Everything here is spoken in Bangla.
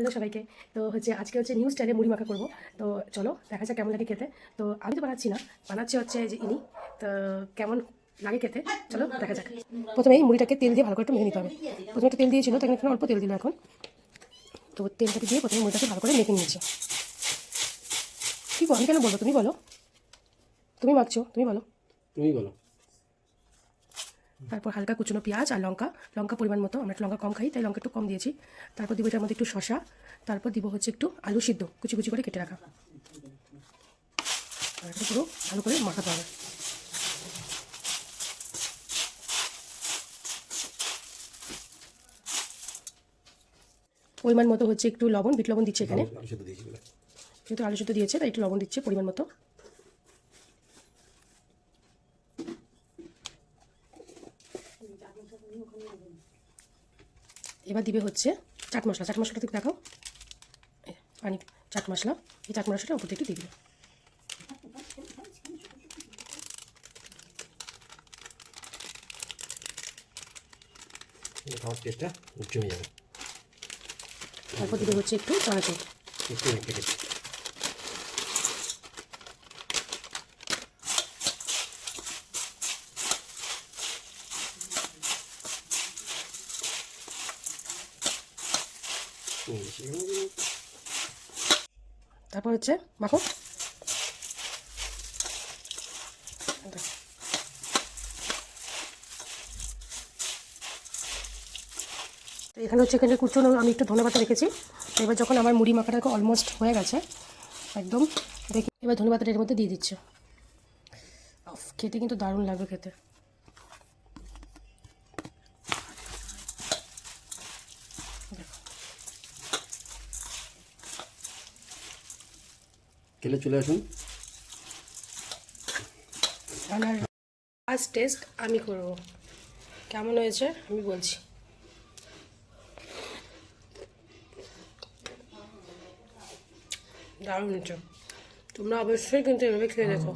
হ্যালো সবাইকে। তো হচ্ছে আজকে হচ্ছে নিউ স্টাইলে মুড়ি মাখা করব। তো চলো, দেখা যাক কেমন লাগে খেতে। তো আমি তো বানাচ্ছি না, বানাচ্ছে হচ্ছে যে ইনি। তো কেমন লাগে খেতে? চলো, দেখা যাক। প্রথমে এই মুড়িটাকে তেল দিয়ে ভালো করে একটু মেখে নিতে হবে। প্রথমে একটা তেল দিয়েছিল তো এখানে অল্প তেল দিল এখন। তো তেলটাকে দিয়ে প্রথমে মুড়িটাকে ভালো করে মেখে নিয়েছি। কী আমি কেন বলব? তুমি বলো। তুমি মাখছো, তুমি বলো। তুমি বলো। তারপর হালকা কুচনো পেঁয়াজ আর লঙ্কা লঙ্কা পরিমাণ মতো। আমরা একটু লঙ্কা কম খাই তাই লঙ্কা একটু কম দিয়েছি। তারপর দিব এটার মধ্যে একটু শশা তারপর দিব হচ্ছে একটু আলু সিদ্ধ কুচি কুচি করে কেটে রাখা। পুরো ভালো করে মাখাতে হবে। পরিমাণ মতো হচ্ছে একটু লবণ বিট লবণ দিচ্ছে এখানে। যেহেতু আলু সিদ্ধ দিয়েছে তাই একটু লবণ দিচ্ছে পরিমাণ মতো। এবার দিবে হচ্ছে চাট মশলা। চাট মশলাটা থেকে দেখাও। পানি চাট মশলা। এই চাট মশলাটা উপর থেকে একটু দিয়ে দিবে খাওয়ার টেস্টটা উচ্চ যাবে। তারপর দিবে হচ্ছে একটু চানাচুর একটু তারপর হচ্ছে মাখো। তো এখানে হচ্ছে এখানে কুচনো আমি একটু ধনে পাতা রেখেছি। এবার যখন আমার মুড়ি মাখাটা অলমোস্ট হয়ে গেছে, একদম। দেখি, এবার ধনে পাতাটা এর মধ্যে দিয়ে দিচ্ছে। খেতে কিন্তু দারুণ লাগবে খেতে। খেলে চলে আসুন। ফার্স্ট টেস্ট আমি করব। কেমন হয়েছে? আমি বলছি। দারুণ তোমরা অবশ্যই কিন্তু এভাবে খেয়ে দেখো।